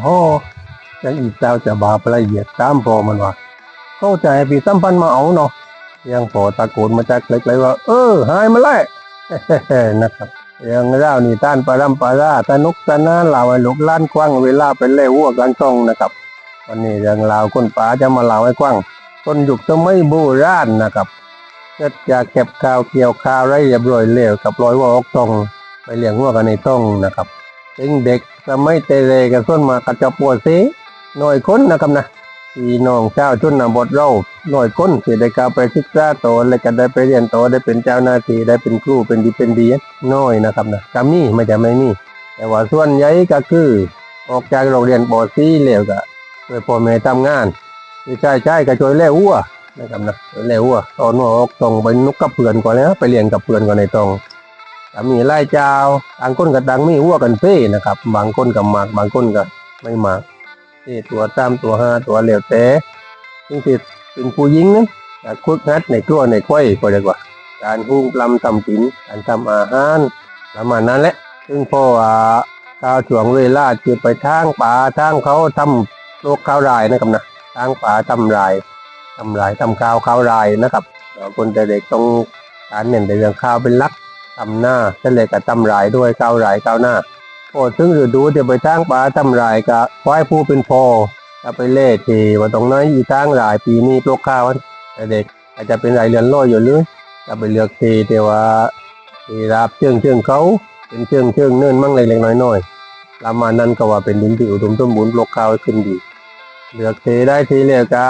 โอ้ยังอีกเจ้าจะบาปละเอียดตามพอมันว่าเข้าใจพี่สัมพันธ์มาเอาเนาะยังพอตะโกนมาจากเล็กๆว่า เออ หายมาแล้วนะครับยังเล่านี่ต้านปรำปาราสนุกสนานเหล่าไอ้ลูกล้านกว้างเวลาเป็นเล่หัวกลางช่องนะครับ วันนี้เรื่องราคนป่าจะมาเล่าให้กว้างคนหยุคสมัยโบราณนะครับก็จะเก็บข้าวเกี่ยวข้าวไรเรียบร้อยเร็วกับร้อยว่าออกตองไปเลี้ยงหัวกันในต้องนะครับ ถึงเด็กสมัยเตเรกันส่วนมากกระจะปวดซีหน่อยคนนะครับนะพี่น้องเจ้าชุนนบทเราหน่อยคนที่ได้กาวไปศึกษาโตและก็ได้ไปเรียนโตได้เป็นเจ้าหน้าที่ได้เป็นครูเป็นดีเป็นดีน้อยนะครับนะกามีไม่จะไม่มีแต่ว่าส่วนใหญ่ก็คือออกจากโรงเรียนปอซีแล้วก็ไปพ่อแม่ทำงานใช่ใช่ก็ช่วยเลี้ยวัวนะครับนะช่วยเลี้ยวัวตอนหัวออกตรงไปนุกกับเพื่อนก่อนแล้วไปเรียนกับเพื่อนก่อนในตรง มีไล่เจ้าต่างคนกับต่างมีวัวกันเฟ้นะครับ บางคนกับมากบางคนก็ไม่มากที่ตัวตามตัวห้าตัวเหลวแต่ซึ่งที่เป็นผู้หญิงนั้นจะคุกงัดในครัวในควยก็ดีกว่า การหุ้งลำทำกินการทำอาหารประมาณนั้นแหละ ซึ่งพ่อว่าข้าวช่วงเวลาจะไปทางป่าทางเขาทำโลกข้าวรายนะครับนะทางป่าทำรายทำรายทำข้าวข้าวรายนะครับคนแต่เด็กต้องการเน้นในเรื่องข้าวเป็นหลัก ทำหน้าเฉลยกับทำรายด้วยข้าวรายข้าวหน้าพอถึงฤดูจะไปทางป่าทำรายกับควายผู้เป็นพ่อถ้าไปเล่ทีว่าตรงนั้นอีทางรายปีนี้ปลูกข้าวเด็กอาจจะเป็นรายเรือนร้อยอยู่หรือจะไปเลือกทีแต่ว่าทีรับเชิงเชิงเขาเป็นเชิงเชิงเนินมั่งเล็กๆน้อยๆประมาณนั้นก็ว่าเป็นดินที่อุดมสมบูรณ์ปลกข้าวขึ้นดีเลือกเทได้ทีเรียกะ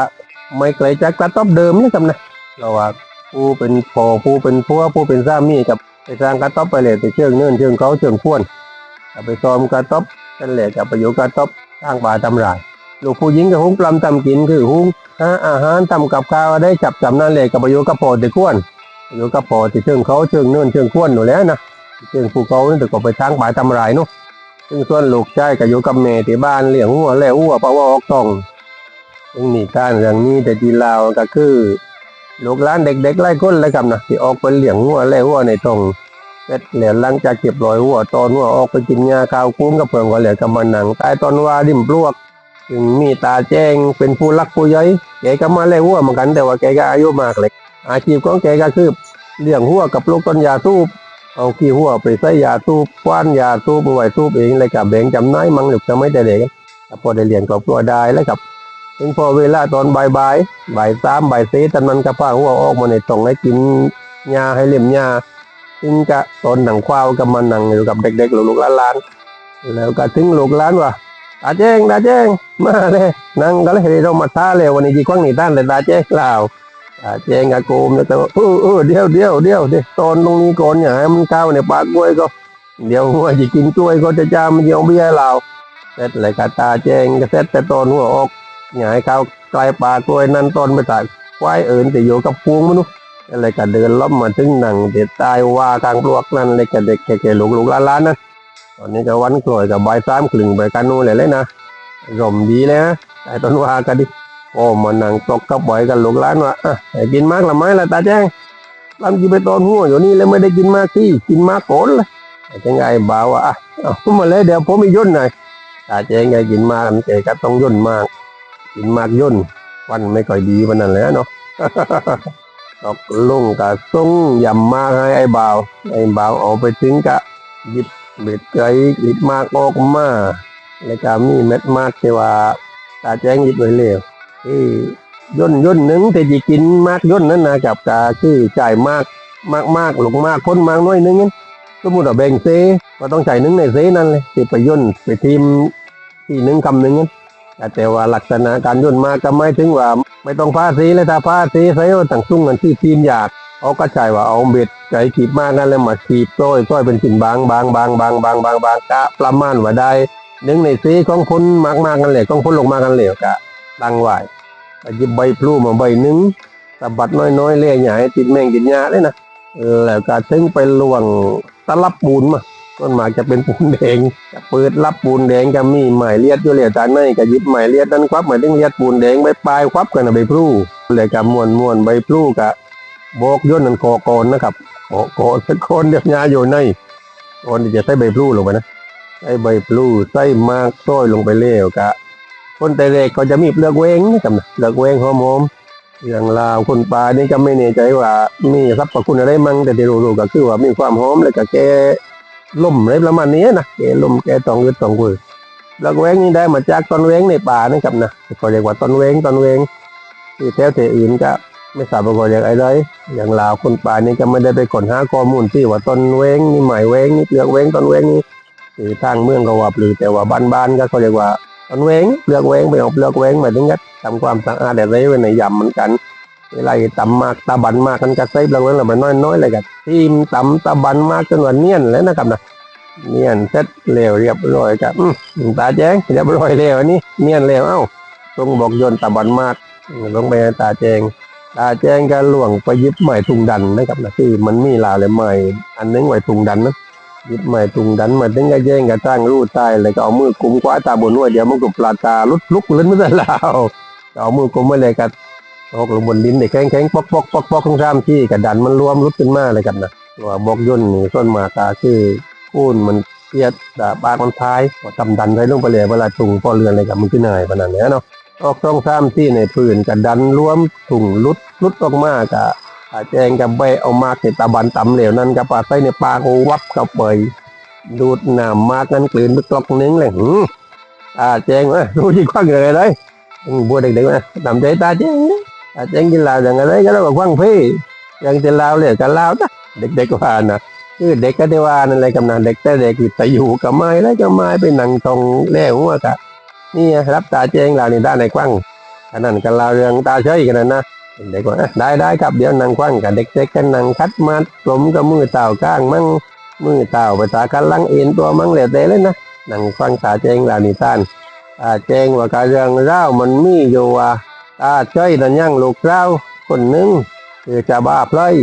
ไม่ไกลจากกระต๊อบเดิมนะครับนะเราว่าผู้เป็นพอผู้เป็นผัวผู้เป็นสามีกับ ไปสร้างกระต๊อบไปเลยไปเชิงเนินเชิงเขาเชิงพ้วนจะไปซ้อมกระต๊อบกันเลยจะไปอยู่กระต๊อบสร้างป่าทำลายลูกผู้หญิงกับหุ้งปลำทำกินคือหุ้งหาอาหารทำกับข้าวได้จับจำนั่นเลยกับไปอยู่กับพ่อติก้วนอยู่กับพ่อที่เชิงเขาเชิงเนินเชิงพ้วนอยู่แล้วนะเชิงภูเขานี่แต่ก็ไปทางบ่ายทำรายเนาะซึ่งส่วนลูกชายก็อยู่กับแม่ที่บ้านเลี้ยงหัวแล้วหัวเพราะว่าออกต้องซึ่งนี่การเรื่องนี้แต่ที่ลาวก็คือ ลูกหลานเด็กๆไล่คนแล้วกันนะที่ออกไปเลี้ยงหัวแล้วหัวในตรงเสร็จแล้วหลังจากเก็บรอยหัวตอนหัวออกไปกินยาข้าวคุ้มกับเพื่อนก็เหลือกับมันหนังใต้ต้นว่าริ่มปลวกถึงมีตาแจ้งเป็นผู้รักผู้ใหญ่แกก็มาแล้วหัวเหมือนกันแต่ว่าแกก็อายุมากเลยอาชีพของแกก็คือเลี้ยงหัวกับลูกต้นยาสูบเอาขี้หัวไปใส่ยาตูบคว้านยาตูบมาไว้ตูบเองเลยกับแบ่งจำนายมังหลุกจะไม่ได้เด็กพอได้เรียนกับตัวได้แล้วกับ ถึงพอเวลาตอนบ่ายบ่ายบ่ายสามบ่ายสี่ตอนมันก็พาหัวออกมาในตรงให้กินยาให้เลี่ยมยาถึงจะตอนหนังควาวกับมันหนังอยู่กับเด็กๆลูกๆหลานๆแล้วก็ถึงลูกหลานว่าตาแจ้งตาแจ้งมาเลยนั่งก็เลยเรามาท่าเลยวันนี้จีกว้างหนีต้านเลยตาแจ้งลาวอาแจงกับโกมแล้วก็เออเออเดี๋ยวเดี๋ยวเดี๋ยวเดี๋ยวตอนตรงนี้ก่อนอย่าให้มันเข้าวในปากกล้วยก็ เดี๋ยวหัวจะกินกล้วยก็จะจามันยอมเบี้ยเราเสร็จเลยกาตาแจงก็เสร็จแต่ตอนหัวออก อย่าให้เขาใกล้ปากล้วยนั่นตอนไปตายควายเอิญจะอยู่กับพวงมนุษย์อะไรก็เดินล้อมมาถึงหนังเด็ดตายว่าทางปลวกนั่นเลยก็เด็กแก่ๆลูกๆล้านๆนั่นตอนนี้ก็วันกล้วยกับใบสามคลึงใบกันนู่นเลยเลยนะร่มดีเลยนะไอ้ต้นว่ากันดิโอ้มานั่งตกกับบ่อยกันลูกหลานว่าอะให้กินมากละไหมล่ะตาแจ้งลำกินไปตอนหัวอยู่นี่แล้วไม่ได้กินมากที่กินมากโกนเลยไอ้จังไงบ่าวอะเอามาเลยเดี๋ยวผมมีย่นหน่อยตาแจ้งไงกินมากมันแกก็ต้องย่นมาก กินมากย่นวันไม่ค่อยดีวันนั้นแหละเนาะตกลงกะส่งยำมากให้ไอ้บ่าว ไอ้บ่าวเอาไปถึงกะหยิบเบ็ดไก่หยิบมากออกมาแล้วก็มีเม็ดมากที่ว่าตาแจ้งหยิบไว้เร็วคือย่นย่นหนึ่งแต่จะกินมากย่นนั้นนะกับกาคือจ่ายมากมากมากหลงมากพ้นมากน้อยนึงนั้นสมมติว่าแบ่งเซก็ต้องจ่ายหนึ่งในเซนั่นเลยที่ไปย่นไปทีมที่หนึ่งคำหนึ่งนั้น แต่แต่ว่าลักษณะการย่นมากก็ไม่ถึงว่า ไม่ต้องพาสีเลยถ้าพาสีใส่ว่าต่างซุ้งกันที่ทีมอยากเขาก็ใจ่ว่าเอาเบ็ดไก่ขีดมากนั่นแล้วมาขีดต้อยต้อยเป็นสินบางบางบางบางบางบางบางกะประมาณว่าได้หนึ่งในสีของพ้นมากมากกันเลวของพ้นลงมากันเลวกะตั้งไหวหยิบใบพลูมาใบหนึ่งสะบัดน้อยๆเลี้ยใหญ่ติดแมงติดหญ้าเลยนะแล้วก็ถึงไปลวงตะลับปูนมา ต้นหมากจะเป็นปูนแดงจะเปิดรับปูนแดงก็มีหมายเลียดอยู่เหลียวตาในก็ยิบหมายเลียดนั้นควับหมายถึงเลียดปูนแดงใบปลายควับกันนะใบพลูเลยก็ม้วนมวนใบพลูกะโบกย่นนันคอกนนะครับโกโกสักคนเดียวยาอยู่ในก่อนที่จะใส่ใบพลูลงไปนะใส่ใบพลูใส่มากต้อยลงไปเล้วกะ คนแต่เล็กก็จะมีเปลือกเวงนะครับนะเปลือกเวงหอมๆอมอย่างลาวคนปลานี่ก็ไม่แน่ใจว่ามีสรรพคุณอะไรมั่งแต่ที่รู้ๆก็คือว่ามีความหอมแล้วก็แก้ ล่มอะไรประมาณนี้นะแกล่มแกตองอืดตองมือเปลือกเวงนี่ได้มาจากต้นเวงในป่านะครับนะก็เรียกว่าต้นเวงต้นเวงที่แถวที่อื่นก็ไม่ทราบว่าเขาเรียกอะไรอย่างลาวคนป่านี่ก็ไม่ได้ไปค้นหาข้อมูลที่ว่าต้นเวงนี่หมายเวงนี่เปลือกเวงต้นเวงนี่คือทางเมืองก็ว่าหรือแต่ว่าบ้านๆก็เขาเรียกว่าต้นเวงเปลือกเวงไปเอาเปลือกเวงมาถึงก็ทำความสะอาดอะไรไว้ในยำเหมือนกัน เวลาต่ำมากตาบันมากกันก็ใส่เปลือกเวงแล้วมันน้อยๆเลยกันทีมต่ำตาบันมากจนว่าเนียนแล้วนะครับนะเนียนเสร็จเร็วเรียบร้อยครับอืมตาแจ้งเรียบร้อยแล้วอันนี้เนียนแล้วเอ้าตรงบอกโยนตาบันมากลงไปตาแจงตาแจงก็หลวงไปยึดไม้ทุงดันนะครับนะคือมันมีลาเลยไม้อันนึงไว้ทุงดันนะยึดไม้ตุงดันมาถึงก็แย่งกับตั้งรูดใต้เลยก็เอามือกุมคว้าตาบนหัวเดี๋ยวมันก็ปลาตาลุดลุกเล่นไม่ได้แล้วเอามือกุมไว้เลยกับ ตกลงบนดินเด็กแข็งแข็งปอกปอกปอกปอกข้งซ้ำที่กระดันมันรวมลุดขึ้นมาเลยกันนะว่าบอกย่นนี่ส้นหมากาคือคูนมันเปียดดาบากมันท้ายพอทำดันไปลงไปเลยเวลาถุงพอเรือนอะไรกับมันขึ้นเหนื่อยขนาดนี้เนาะออกต้องซ้ำที่ในพื้นกระดันรวมถุงลุดลุดออกมากะอาแจงกับใบเอามากในตาบันตำเหลวนั้นกับปลาใส่ในปากวับเข้าไปดูดน้ำมากนั้นกลืนไปกลอกนึงเลยหืมตาแจงวะดูที่คว้างเลยเลยบัวเด็กๆนะทำใจตาแจงนะ ตาแจงกินเหล้าอย่างไรก็แล้วก็คว้างพี่ยังจะเล้าเลยก็เล้านะเด็กๆว่านะคือเด็กก็ได้ว่านั่นแหละกำนันเด็กแต่เด็กแต่อยู่กับไม้แล้วก็ไม้ไปนั่งตรงแล้วหัวกะนี่รับตาแจงล้านี่ได้ในคว้างอันนั้นก็เล้าเรื่องตาเฉยกันนะนะเด็กว่าได้ได้ครับเดี๋ยวนั่งคว้างกับเด็กๆกันนั่งคัดมัดกลมกับมือเต่าก้างมั่งมือเต่าภาษากันลังเอ็นตัวมั่งแล้วแต่เลยนะนั่งฟังตาเจงลาวนิทานตาเจงว่าการเรื่องเล่ามันมีอยู่ว่า ตาจ้อยนั่นยังลูกเล่าคนหนึ่งคือจะบ้าพลอย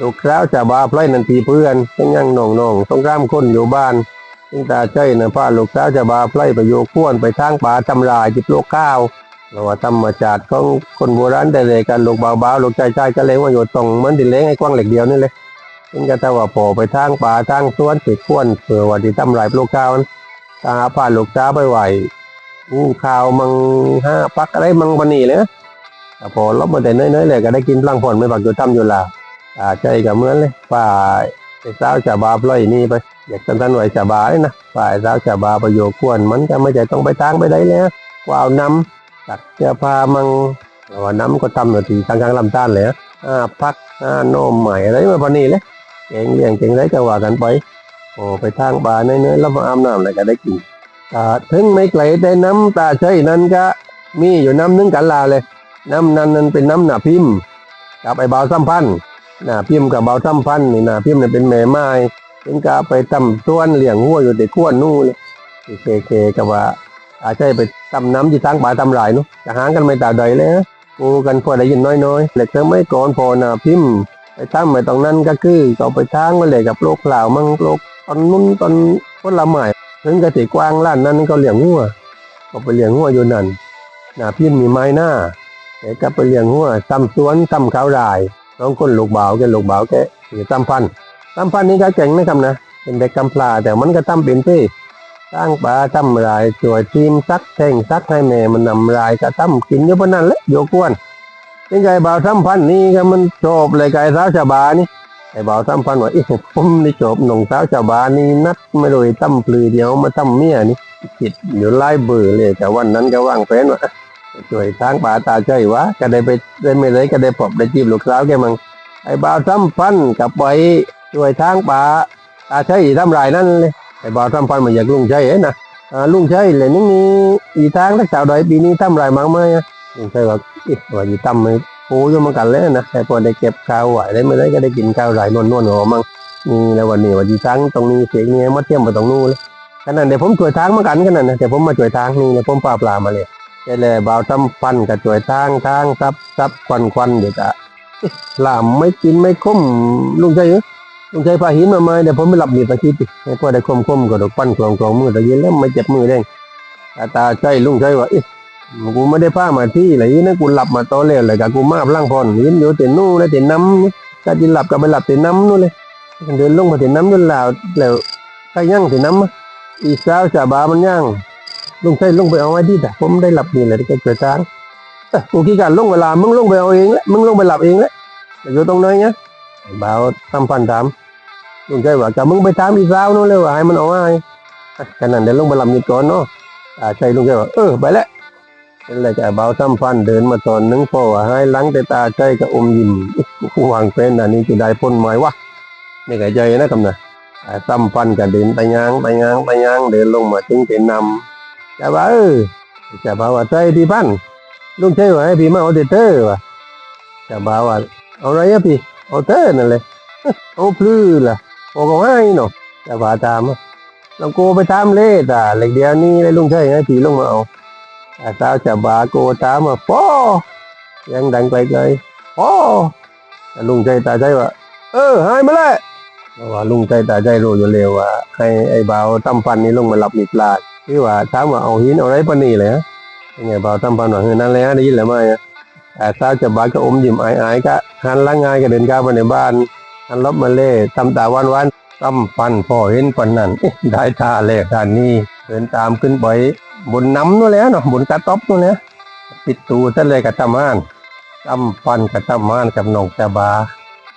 ลูกเล่าจะบ้าพลอยนั่นทีเพื่อนซึ่งยังน่องน่องต้องร่ามคนอยู่บ้านซึ่งตาจ้อยน่ะพาลูกเล่าจะบ้าพลอยไปโยกข้วนไปทางป่าทำลายจิบโลกข้าวเราว่าธรรมชาติของคนโบราณแต่เลยกันลูกเบาๆลูกใจใจก็เลยว่าอยู่ตรงเหมือนดินเล้งไอ้กว้างเหล็กเดียวนี่เลยซึ่งก็แต่ว่าพอไปทางป่าทางสวนสิดขวนเผื่อว่าที่ทำลายลูกข้าวตาผ่านลูกจ้าไปไหว ข้าวมังห้าปักอะไรมังบันีเลยนะแต่พอลบมาแต่น้อยๆเลยก็ได้กินพลังผลไม่บักอยู่ทำอยู่ลาวตาใจกับเมื่อนเลยฝ่ายไอ้สาวจะบาปล่อยนี่ไปอยากกันทันไหวจะบาเลยนะฝ่ายสาวจะบาประโยชน์ควรมันก็ไม่ใช่ต้องไปทางไปได้เลยนะว้าวน้ำตักเสื้อผ้ามังว่าน้ำก็ทำหน้าที่ทางกลางลำต้านเลยนะอ่าพักอ่าโนมใหม่อะไรมาปนีเลยเก่งเลี้ยงเก่งได้ก็ว่ากันไปโอ้ไปทางป่าเนื้อๆแล้วมาอาบน้ำอะไรก็ได้กิน ถึงไม่ไกลแต่น้ำตาใช่นั้นก็มีอยู่น้ำนึงกันลาเลย น้ำนั้นนั้นเป็นน้ำหนาพิมพ์กับไอ้เบาซ้ำพันหนาพิมพ์กับเบาซ้ำพันนี่หนาพิมพ์เนี่ยเป็นแม่ไม้ถึงก็ไปทำต้วนเหลี้ยงหัวอยู่แต่ขั้วนู่นเลยเคเคกับว่าอาใช่ไปทำน้ำที่ทางป่าทำลายนู้นจะหางกันไม่ตาใดเลยนะกูกันพอได้ยินน้อยๆเหล็กเธอไม่ก่อนพอหนาพิมพ์ไปทำไปตรงนั้นก็คือเขาไปทางมาเลยกับโลกเปล่ามั่งโลกตอนนู้นตอนคนละหมาย ถึงกะติกว้างล้านนั้นเขาเลี้ยงหัวเขาไปเลี้ยงหัวอยู่นั่นหน้าพิมพ์มีไม้หน้าแต่ก็ไปเลี้ยงหัวซ้ำสวนซ้ำขาวราย น้องคนลูกบ่าวแกลูกบ่าวแกหรือซ้ำพันธุ์ซ้ำพันนี่ก็เก่งนะครับนะเป็นเด็กกำพร้าแต่มันก็ทำเป็นที่สร้างปลาทำรายสวยทีมซักแท่งซักให้แม่มันนำรายก็ทำกินอยู่บนนั้นแหละโยกวนเป็นไงบ่าวสัมพันนี่ก็มันจบเลยไก่สาวชาวบานี่ ไอ้บ่าวสัมพันว่าอีผมนี่จบหน่งสาวชาวบ้านนี่นัดไม่รู้ตั้มปลือเดียวมาตั้มเมียนี่คิดอยู่ไล่เบื่อเลยแต่วันนั้นก็ว่างแฟนว่าช่วยทางป่าตาใจวะก็ได้ไปได้ไม่เลยก็ได้พบได้จีบลูกสาวแกมังไอ้บ่าวสัมพันกับไปช่วยทางป่าตาใจทำลายนั่นเลยไอ้บ่าวสัมพันมันอยากลุงใจเอ้นะลุงใจเลยนี่มีอีทางรักษาโดยปีนี้ทำลายมั้งไหมลุงใจว่าอิว่าอยู่ตั้มเลย ปูอยู่เหมากันเลยนะแต่พอได้เก็บข้าวไหวได้ไม่ได้ก็ได้กินข้าวไหลนวลนวลหัวมั่งนี่แล้ววันนี้วันที่ทั้งตรงนี้เสียงนี้มาเทียมไปตรงนู้นเลยขนาดเดี๋ยวผมช่วยทางมือนกันขนาดนะเดี๋ยวผมมาช่วยทางนี่เดี๋ยวผมปลาปลามาเลยได้เลยบ่าวทำฟันกับช่วยทางทางซับซับควันควันเดี๋ยวจะลามไม่กินไม่คุ้มลุงใจเหรอลุงใจพาหินมาไหมเดี๋ยวผมไปหลับหนีตะกี้ดิให้พอได้คุ้มคุ้มก็ดอกปั้นกลองกลองมือตะเย็นแล้วไม่เจ็บมือเด้งตาตาใจลุงใจว่าอิ กูไม่ได้พามาที่ไหนนะกูหลับมาตอนแรกเลยกับกูมาพลังพรยืนอยู่เต็นนู่นเลยเต็นน้ำนี่ถ้าจินหลับก็ไปหลับเต็นน้ำนู่นเลยเดินลงมาเต็นน้ำจนลาวแล้วใครยั่งเต็นน้ำอีสาวจะบามันยังลุงใช่ลุงไปเอาไว้ที่แต่ผมได้หลับนี่แหละที่เกิดทางกูขี้การลงเวลามึงลงไปเอาเองแหละมึงลงไปหลับเองแหละแต่อยู่ตรงไหนเนี่ยบ่าวทำพันถามลุงใช่ว่าจะมึงไปถามอีสาวนู่นเลยว่าให้มันเอาไว้ขนาดเดี๋ยวลงไปหลับนี่ก่อนเนาะอ่าใช่ลุงใช่ว่าเออไปแล้ว เป็นไรกับบ่าวทำฟันเดินมาตอนนึงพ่อว่าให้หลังแต่ตาใจกับอมยิ้มกูวางเป็นอันนี้จะได้พ้นหมายวะนี่ก็ใจนะครับนะอ่าซ้ำฟันก็เดินไปยางไปยางไปยางเดินลงมาถึงเป็นนำจะว่าเออจะบอกว่าใจพี่พันลุงใช่ว่าให้พี่มาเอาเตอร์วะจะบอกว่าเอาอะไรอะพี่เอาเตอร์นั่นเลยเอาพลื้อล่ะโอ้ก็ให้เนาะจะว่าตามอะลองโกไปตามเล่ตาเหล็กเดียวนี่เลยลุงใช่ไหมพี่ลงมาเอา หินเอาอะไรปานนี่เลยฮะยังไงบ่าวตั้มปันว่าเฮ้ยนั่นแหละได้ยินแล้วไหมอะแต่สาวจะบาดก็อมยิ้มอายๆก็หันหลังงายก็เดินก้าวมาในบ้านหันลบมาเล่ทำตาวันวันๆตั้มปันพอเห็นปันนั่นได้ท่าแรกท่านี้เดินตามขึ้นไป บนน้ำนู่นแล้วเนาะบนกระต๊อบนู่นแหละปิดตูซะเลยกับตำมานตั้มปันกับตำมานกับนองจะบา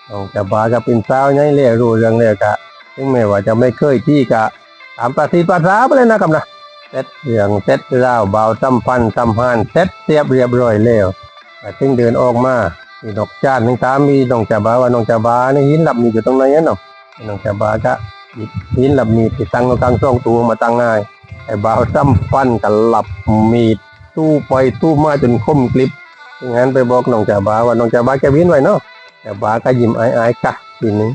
หนองจะบาก็เป็นสาวไงเรียรู้เรื่องเรียกะถึงแม้ว่าจะไม่เคยที่กะตามภาษีภาษาไปเลยนะครับนะเซ็ตเรื่องเซ็ตเล่าเบาซ้ำพันซ้ำหานเซ็ตเรียบเรียบร้อยแล้วแต่ถึงเดินออกมามีดอกจานหนึ่งตามมีนองจะบาว่าน้องจะบาในหินหลับมีอยู่ตรงไหนเนาะน้องจะบาก็หยิบหินหลับมีติดตั้งกลางช่องตัวมาตั้งง่าย ไอ้บ่าวซ้ำฟันกันหลับมีดตู้ไปตู้มาจนคมกลิบงั้นไปบอกน้องจะบาว่าน้องจะบาแกวินไว้เนาะแต่บาก็ยิ้มอายๆกะทีนี้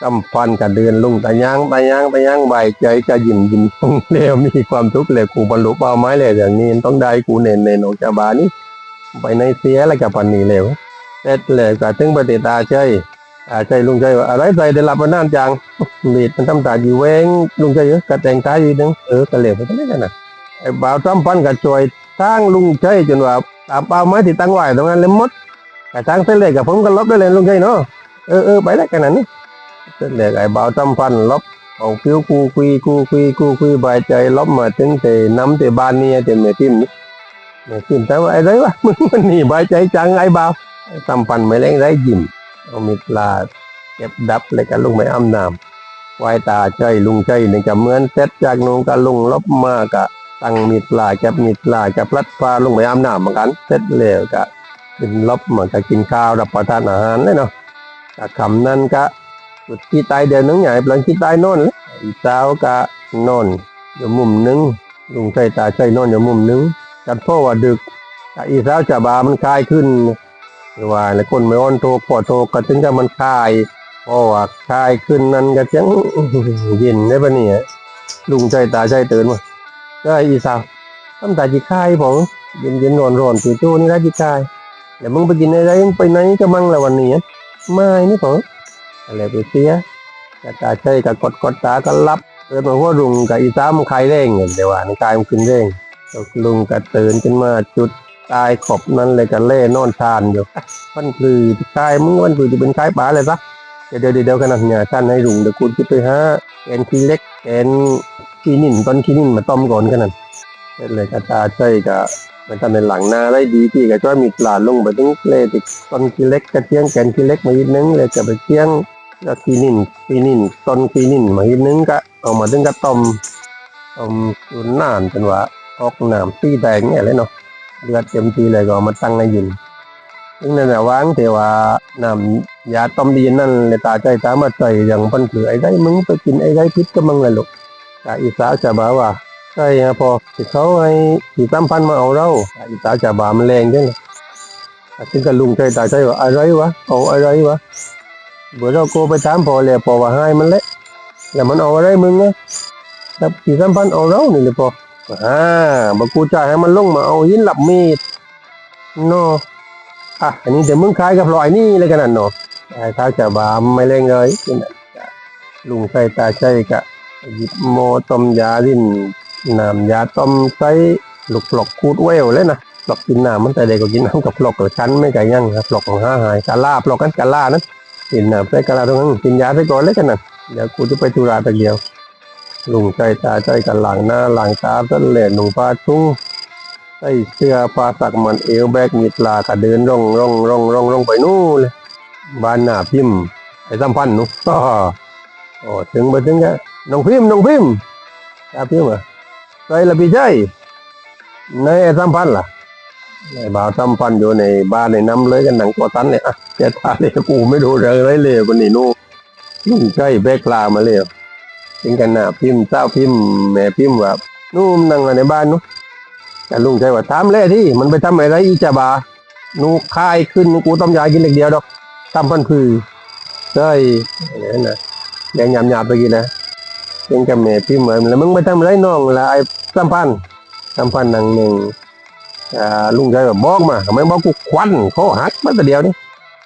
กำฟันก็เดินลุงตะยางตะยางตะยางใบใจก็ยิ้มยิ้มตรงเร็วมีความทุกข์เลยกูบรรลุเป้าหมายเลยอย่างนี้ต้องได้กูเน้นเน้นออกจาบานี้ไปในเสียแล้วกับปันนี้เร็วเสร็จเลยก็ถึงปฏิตาใจ ตาใจลุงใจว่าอะไรใจได้รับมานานจังมีดมันทำตาอยู่เวงลุงใจเยอะกระแต่งตายอยู่นึงเออก็เหลวไปกันได้กันนะไอ้บ่าวซ้ำฟันก็ช่วยสร้างลุงใจจนว่าตามเป้าหมายที่ตั้งไหวตรงนั้นเลยหมดแต่ทางเส้นเหล็กกับผมก็ลบได้เลยลุงชัยเนาะเออเออไปได้ขนาดนี้เส้นเหล็กไอ้เบาวจำพันลบเอาคิ้วกูคุยกูคุยกูคุยใบใจลบมาถึงแต่น้ำแต่บ้านนี่แต่เมติมนี่เมติมแต่ว่าไอ้ไรวะมึงมันหนีใบใจจังไอ้เบาวจำพันไม่เล่งไรยิ้ม เอามีปลาเก็บดับเลยกับลุงไม่อ้ำน้ำวายตาใจลุงใจนี่ก็เหมือนเซ็ตจากนู้นก็ลุงลบมากะตั้งมีปลาเก็บมีปลาเก็บพลัดปลาลุงไม่อ้ำน้ำเหมือนกันเซ็ตเลยกะกินลบเหมือนกับกินข้าวรับประทานอาหารเลยเนาะกับคำนั้นก็จุดที่ตายเดียวนึงใหญ่ปลังที่ตายโน่นเลยอีสาวก็นอนอยู่มุมหนึงลุงใจตาใจนอนอยู่มุมหนึงกันพ่อว่าดึกกับอีสาวจะบามันคลายขึ้น หรือว่าแล้วคนไม่อ่อนโตพอโตก็ถึงจะมันคลายเพราะว่าคลายขึ้นนั้นก็จังเย็นได้ปะเนี่ยลุงใจตาใจตื่นมาก็อีสาวทำตาจีคายผมเย็นเย็นร้อนร้อนจู่จู่นี่ได้จีคายเดี๋ยวมึงไปกินอะไรมึงไปไหนก็มั่งละวันนี้ไม่นี่ผมอะไรไปเสียกตาใจกับกดกดตาก็รับเตือนมาว่าลุงกับอีสามใครเร่งเดี๋ยวว่าในกายมันขึ้นเร่งลุงก็ตื่นขึ้นมาจุด ตายขอบนั้นเลยก็เล่นอนทานอยู่มันคือคายมึงมันคือจะเป็นคายป๋าเลยซะเดี๋ยวเดี๋ยวเดี๋ยวขนาดเนี่ยท่านให้ลุงเดี๋ยวคุณคิดไปฮะแกนขี้เล็กแกนขี้นิ่นต้นขี้นิ่นมาต้มก่อนขนาดเสร็จเลยกตาใจกับมันทำในหลังนาได้ดีที่ก็จะมีปลาลงไปถึงเลติต้นขี้เล็กกระเทียงแกนขี้เล็กมาอีกนึงเลยจะไปเทียงแล้วขี้นิ่นขี้นิ่นต้นขี้นิ่นมาอีกนึงก็เอามาถึงก็ต้มต้มจนนานจนว่าออกน้ำสีแดงเนี่ยเลยเนาะ เลือดเต็มทีเลยก็เอามาตั้งในยินซึ่งในแหละวางแต่ว่านำยาต้มดีนั่นเลยตาใจตามาใจอย่างพันคือไอ้ได้มึงไปกินไอ้ได้พิษก็มึงเลยลูกกะอีสาจะบอกว่าใช่ครับพอที่เขาให้ที่ตั้มพันมาเอาเราอีตาจ่าบามันแรงจังเลยถึงกับลุงใจตาใจว่าอะไรวะเอาอะไรวะเบื่อเราโกไปถามพอเลยพอว่าให้มันเละแล้วมันเอาอะไรมึงไงแล้วที่ตั้มพันเอาเรานี่เลยพอ อ่าบอกกูจ่ายให้มันลงมาเอาหินหลับมีดเนาะอะอันนี้เดี๋ยวมึงขายกับลอยนี่เลยกันนั่นเนาะไอ้ท้าจ่าบาไม่เล่งเลยนะลุงใจตาใจกะหยิบโมต้มยาดินน้ำยาต้มใส่ลูกปลอกคูดเวลเลยนะปลอกกินน้ำมันแต่เด็กก็กินน้ำกับปลอกกับชั้นไม่ไก่ยังครับปลอกของห้าหายกาล่าปลอกกันกาล่านั้นกินน้ำใส่กาล่าตรงนั้นกินยาใส่ก่อนเลยกันนะเดี๋ยวกูจะไปธุระตะเกียว ลุงใจตาใจกันหลังหน้าหลังตาต้นเหล่หนุ่งผ้าชุ่งใส่เสื้อผ้าสักมันเอวแบกมีดลากระเดินร่องร่องร่องร่องร่องไปนู่นเลยบ้านหน้าพิมพ์ไอ้สัมพันธ์หนูโอ้ถึงไปถึงแกน้องพิมพ์น้องพิมพ์ตาพิมพ์เหรอใส่ละพี่ใจในไอ้สัมพันธ์ล่ะในบ่าวสัมพันธ์อยู่ในบ้านในน้ำเลยกันหนังตัวตันเลยอะแกตาเลยกูไม่ดูเรื่องไรเลยวันนี้นู่นลุงใจแบกลามาเลย ถึงกันหน้าพิมพ์เจ้าพิมพ์แม่พิมพ์ว่านู่นนั่งอยู่ในบ้านนู้นแต่ลุงใจว่าถามเลยที่มันไปทำอะไรอีจาบานูคายขึ้นกูต้มยากินเล็กเดียวดอกทำพันคือใช่นั่นนะแดงหยาบๆไปกินนะเป็นกับแม่พิมพ์ว่าแล้วมึงไปทำอะไรน้องละไอ้สัมพันธ์สัมพันนางหนึ่งอ่าลุงใจว่าบอกมาทำไมบอกกูควันเขาหักมาแต่เดียวนี่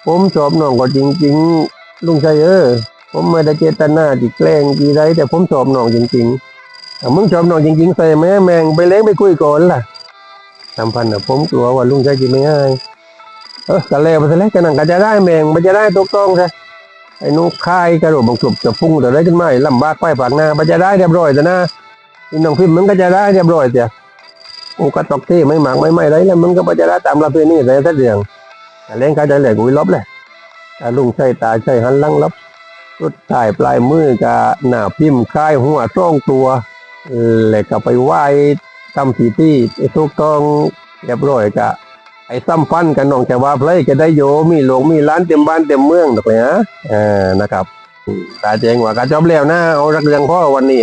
ผมชอบน้องก็จริง ๆ ลุงใจเออ ผมไม่ได้เจตนาที่แกล้งกีไรแต่ผมชอบน้องจริงๆถ้ามึงชอบน้องจริง ๆ ใส่แม่แมงไปเล้งไปคุยก่อนล่ะสัมพันธ์นะผมกลัวว่าลุงชายจะไม่ให้เออกันแล้วไปซะแล้วกันนั่งก็จะได้แมงมันจะได้ถูกต้องใช่ไอ้นุกคายกระโดดบังจุบจะพุ่งแต่ได้ขึ้นมาไอ้ลำบากไปปากหน้ามันจะได้เรียบร้อยแต่นะนี่น้องพิมพ์มันก็จะได้เรียบร้อยเสียโอ้กระตอกที่ไม่หมักไม่ไม่ไรแล้วมันก็มันจะได้ตามระเพณีแต่ถ้าเรื่องแต่เล่นก็จะเหลือกุยลบเลยแต่ลุงใช้ตาใช้หันลังลบ สุดท้ายปลายมือกับหน้าพิมพ์คล้ายหัวช่องตัวแล้วก็ไปไหว้ทำผีที่ทุกต้องเรียบร้อยกะไอ้ซ้ำฟันกันน้องจะว่าเพลยก็ได้โยมีหลงมีร้านเต็มบ้านเต็มเมืองถูกไหมฮะเออนะครับตาเจงว่าก็จบแล้วนะเอารักเรื่องพ่อวันนี้